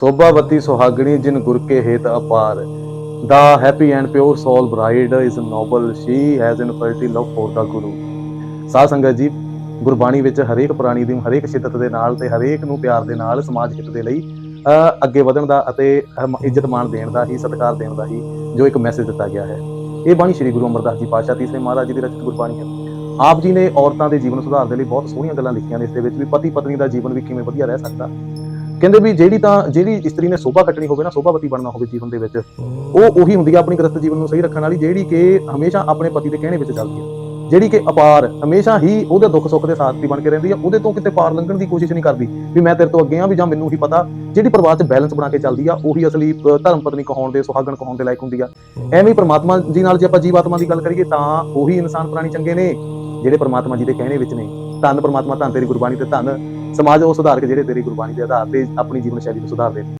ਸੋਭਾਵਤੀ ਸੁਹਾਗਣੀ ਜਿਨ ਗੁਰ ਕੇ ਹੇਤ ਅਪਾਰ। The happy and pure soul bride is noble, she has infinity love for the guru. ਸਾਧ ਸੰਗਤ ਜੀ, ਗੁਰਬਾਣੀ ਵਿੱਚ ਹਰੇਕ ਪ੍ਰਾਣੀ ਦੀ, ਹਰੇਕ ਸ਼ਿੱਦਤ ਦੇ ਨਾਲ ਤੇ ਹਰੇਕ ਨੂੰ ਪਿਆਰ ਦੇ ਨਾਲ ਸਮਾਜ ਹਿੱਤ ਦੇ ਲਈ ਅੱਗੇ ਵਧਣ ਦਾ ਅਤੇ ਇੱਜ਼ਤ ਮਾਣ ਦੇਣ ਦਾ ਹੀ, ਸਤਿਕਾਰ ਦੇਣ ਦਾ ਹੀ ਜੋ ਇੱਕ ਮੈਸੇਜ ਦਿੱਤਾ ਗਿਆ ਹੈ। ਇਹ ਬਾਣੀ ਸ੍ਰੀ ਗੁਰੂ ਅਮਰਦਾਸ ਜੀ ਪਾਤਸ਼ਾਹ ਤੀਸਰੇ ਮਹਾਰਾਜ ਜੀ ਦੀ ਰਚਿਤ ਗੁਰਬਾਣੀ ਹੈ। ਆਪ ਜੀ ਨੇ ਔਰਤਾਂ ਦੇ ਜੀਵਨ ਸੁਧਾਰ ਦੇ ਲਈ ਬਹੁਤ ਸੋਹਣੀਆਂ ਗੱਲਾਂ ਲਿਖੀਆਂ ਨੇ, ਇਸ ਦੇ ਵਿੱਚ ਵੀ ਪਤੀ ਪਤਨੀ ਦਾ ਜੀਵਨ ਵੀ ਕਿਵੇਂ ਵਧੀਆ ਰਹਿ ਸਕਦਾ। ਕਹਿੰਦੇ ਵੀ ਜਿਹੜੀ ਤਾਂ, ਜਿਹੜੀ ਇਸਤਰੀ ਨੇ ਸੋਭਾ ਕੱਟਣੀ ਹੋਵੇ ਨਾ, ਸੋਭਾਵਤੀ ਬਣਨਾ ਹੋਵੇ ਜੀਵਨ ਦੇ ਵਿੱਚ, ਉਹ ਉਹੀ ਹੁੰਦੀ ਆ ਆਪਣੀ ਗ੍ਰਸਤ ਜੀਵਨ ਨੂੰ ਸਹੀ ਰੱਖਣ ਵਾਲੀ, ਜਿਹੜੀ ਕਿ ਹਮੇਸ਼ਾ ਆਪਣੇ ਪਤੀ ਦੇ ਕਹਿਣੇ ਵਿੱਚ ਚੱਲਦੀ ਹੈ ਜਿਹੜੀ ਕਿ ਅਪਾਰ, ਹਮੇਸ਼ਾ ਹੀ ਉਹਦੇ ਦੁੱਖ ਸੁੱਖ ਦੇ ਸਾਥੀ ਬਣ ਕੇ ਰਹਿੰਦੀ ਆ, ਉਹਦੇ ਤੋਂ ਕਿਤੇ ਪਾਰ ਲੰਘਣ ਦੀ ਕੋਸ਼ਿਸ਼ ਨਹੀਂ ਕਰਦੀ ਵੀ ਮੈਂ ਤੇਰੇ ਤੋਂ ਅੱਗੇ ਆ ਵੀ ਜਾਂ ਮੈਨੂੰ ਹੀ ਪਤਾ, ਜਿਹੜੀ ਪਰਿਵਾਰ 'ਚ ਬੈਲੈਂਸ ਬਣਾ ਕੇ ਚੱਲਦੀ ਆ, ਉਹੀ ਅਸਲੀ ਧਰਮ ਪਤਨੀ ਕਹਾਉਣ ਦੇ, ਸੁਹਾਗਣ ਕਹਾਉਣ ਦੇ ਲਾਇਕ ਹੁੰਦੀ ਆ। ਐਵੇਂ ਪਰਮਾਤਮਾ ਜੀ ਨਾਲ ਜੇ ਆਪਾਂ ਜੀਵਾਤਮਾ ਦੀ ਗੱਲ ਕਰੀਏ, ਤਾਂ ਉਹੀ ਇਨਸਾਨ ਪ੍ਰਾਣੀ ਚੰਗੇ ਨੇ, ਜਿਹੜੇ ਪਰਮਾਤਮਾ ਜੀ ਦੇ ਕਹਿਣੇ ਵਿੱਚ ਨੇ। ਧੰਨ ਪਰਮਾਤਮਾ, ਧੰਨ ਤੇਰੀ ਗੁਰਬਾਣੀ ਤੇ ਧੰਨ। ਸਮਾਜ ਉਹ ਸੁਧਾਰ ਕੇ ਜਿਹੜੇ ਤੇਰੀ ਗੁਰਬਾਣੀ ਦੇ ਆਧਾਰ ਤੇ ਆਪਣੀ ਜੀਵਨ ਸ਼ੈਲੀ ਨੂੰ ਸੁਧਾਰਦੇ ਨੇ।